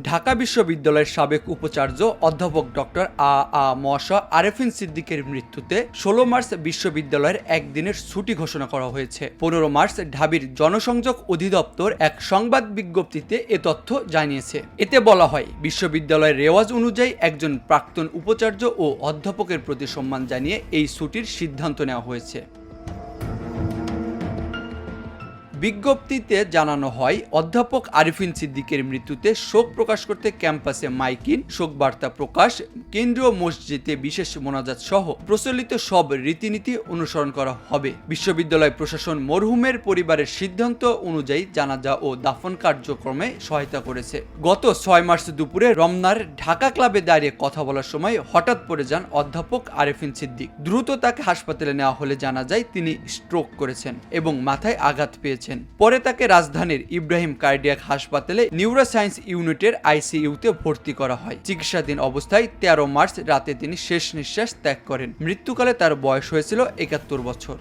ঢাকা বিশ্ববিদ্যালয়ের সাবেক উপাচার্য অধ্যাপক ডক্টর আ আ মশা আরেফিন সিদ্দিকের মৃত্যুতে ষোলো মার্চ বিশ্ববিদ্যালয়ের একদিনের ছুটি ঘোষণা করা হয়েছে। পনেরো মার্চ ঢাবির জনসংযোগ অধিদপ্তর এক সংবাদ বিজ্ঞপ্তিতে এ তথ্য জানিয়েছে। এতে বলা হয়, বিশ্ববিদ্যালয়ের রেওয়াজ অনুযায়ী একজন প্রাক্তন উপাচার্য ও অধ্যাপকের প্রতি সম্মান জানিয়ে এই ছুটির সিদ্ধান্ত নেওয়া হয়েছে। বিজ্ঞপ্তিতে জানানো হয়, অধ্যাপক আরিফিন সিদ্দিকের মৃত্যুতে শোক প্রকাশ করতে ক্যাম্পাসে মাইকিন শোক বার্তা প্রকাশ, কেন্দ্রীয় মসজিদে বিশেষ মোনাজাত সহ প্রচলিত সব রীতিনীতি অনুসরণ করা হবে। বিশ্ববিদ্যালয় প্রশাসন মরহুমের পরিবারের সিদ্ধান্ত অনুযায়ী জানাজা ও দাফন কার্যক্রমে সহায়তা করেছে। গত ছয় মার্চ দুপুরে রমনার ঢাকা ক্লাবে দাঁড়িয়ে কথা বলার সময় হঠাৎ পড়ে যান অধ্যাপক আরিফিন সিদ্দিক। দ্রুত তাকে হাসপাতালে নেওয়া হলে জানা যায়, তিনি স্ট্রোক করেছেন এবং মাথায় আঘাত পেয়েছেন পরে তাকে রাজধানীর ইব্রাহিম কার্ডিয়াক হাসপাতালে নিউরোসায়েন্স ইউনিটের আইসিইউতে ভর্তি করা হয়। চিকিৎসাধীন অবস্থায় তেরো মার্চ রাতে তিনি শেষ নিঃশ্বাস ত্যাগ করেন। মৃত্যুকালে তার বয়স হয়েছিল একাত্তর বছর।